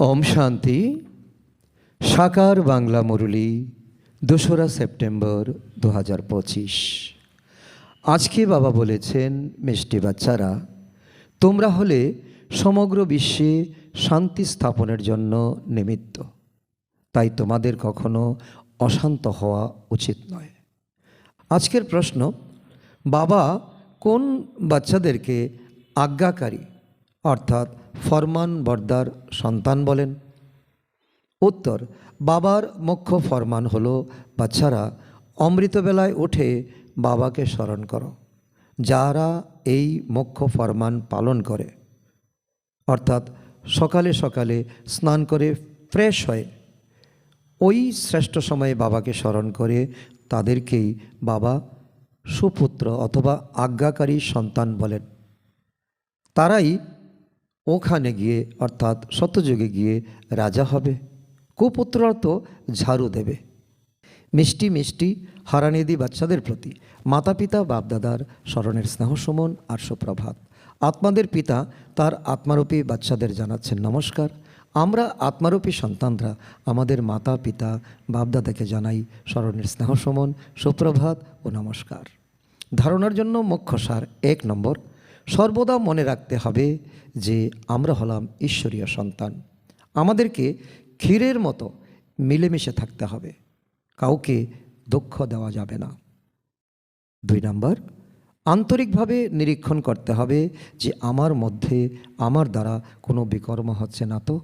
ওম শান্তি। সাকার বাংলা মুরলি, দোসরা সেপ্টেম্বর দু হাজার পঁচিশ। আজকে বাবা বলেছেন, মিষ্টি বাচ্চারা, তোমরা হলে সমগ্র বিশ্বে শান্তি স্থাপনের জন্য নিমিত্ত। তাই তোমাদের কখনো অশান্ত হওয়া উচিত নয়। আজকের প্রশ্ন, বাবা কোন বাচ্চাদেরকে আজ্ঞাকারী, অর্থাৎ ফরমান বর্দার সন্তান বলেন। উত্তর, বাবার মুখ্য ফরমান হলো, বাচ্চারা, অমৃতবেলায় উঠে বাবাকে স্মরণ করো। যারা এই মুখ্য ফরমান পালন করে। অর্থাৎ সকালে সকালে স্নান করে ফ্রেশ হয়ে ওই শ্রেষ্ঠ সময়ে বাবাকে স্মরণ করে তাদেরকেই বাবা সুপুত্র অথবা আজ্ঞাকারী সন্তান বলেন। তারাই ওখানে গিয়ে অর্থাৎ সত্যযুগে গিয়ে রাজা হবে। কুপুত্ররা তো ঝাড়ু দেবে। মিষ্টি মিষ্টি হারানিদি বাচ্চাদের প্রতি মাতা পিতা বাপদাদার স্মরণের স্নেহ সুমন আর সুপ্রভাত। আত্মাদের পিতা তার আত্মারূপী বাচ্চাদের জানাচ্ছেন নমস্কার। আমরা আত্মারূপী সন্তানরা আমাদের মাতা পিতা বাপদাদাকে জানাই স্মরণের স্নেহ সুমন, সুপ্রভাত ও নমস্কার। ধারণার জন্য মুখ্য সার এক নম্বর সর্বদা মনে রাখতে হবে যে আমরা হলাম ঈশ্বরীয় সন্তান। আমাদেরকে ক্ষীরের মতো মিলেমিশে থাকতে হবে। কাউকে দুঃখ দেওয়া যাবে না। দুই নম্বর, আন্তরিকভাবে নিরীক্ষণ করতে হবে যে আমার মধ্যে, আমার দ্বারা কোনো বিকর্ম হচ্ছে না তো।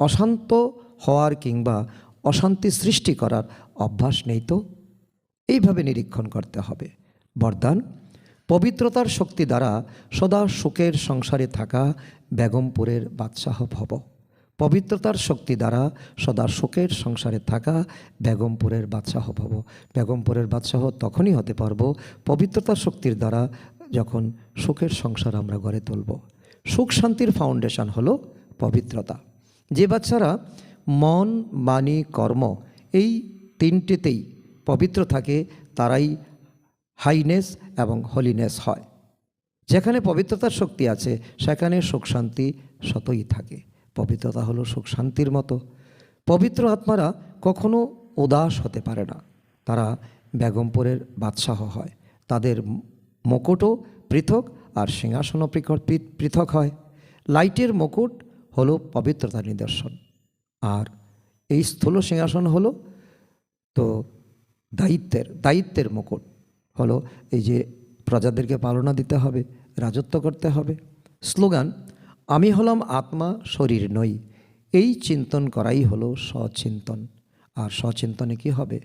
অশান্ত হওয়ার কিংবা অশান্তি সৃষ্টি করার অভ্যাস নেই তো। এইভাবে নিরীক্ষণ করতে হবে। বরদান পবিত্রতার শক্তি দ্বারা সদা সুখের সংসারে থাকা বেগমপুরের বাদশাহ ভব। পবিত্রতার শক্তি দ্বারা সদা সুখের সংসারে থাকা বেগমপুরের বাদশাহ ভব। বেগমপুরের বাদশাহ তখনই হতে পারব পবিত্রতার শক্তির দ্বারা যখন সুখের সংসার আমরা গড়ে তুলব। সুখ শান্তির ফাউন্ডেশন হলো পবিত্রতা। যে বাচ্চারা মন, বাণী, কর্ম এই তিনটেতেই পবিত্র থাকে, তারাই হাইনেস এবং হলিনেস হয়। যেখানে পবিত্রতার শক্তি আছে, সেখানে সুখ শান্তি সতই থাকে। পবিত্রতা হলো সুখ শান্তির মতো। পবিত্র আত্মারা কখনো উদাস হতে পারে না। তারা বেগমপুরের বাদশাহ হয়। তাদের মুকুটও পৃথক আর সিংহাসনও পৃথক হয়। লাইটের মুকুট হলো পবিত্রতার নিদর্শন। আর এই স্থূল সিংহাসন হলো তো দায়িত্বের দায়িত্বের মুকুট। হলো এই যে প্রজাদেরকে পালনা দিতে হবে, রাজত্ব করতে হবে। স্লোগান, আমি হলাম আত্মা, শরীর নই। এই চিন্তন করাই হলো সচিন্তন। আর সচিন্তনে কি হবে?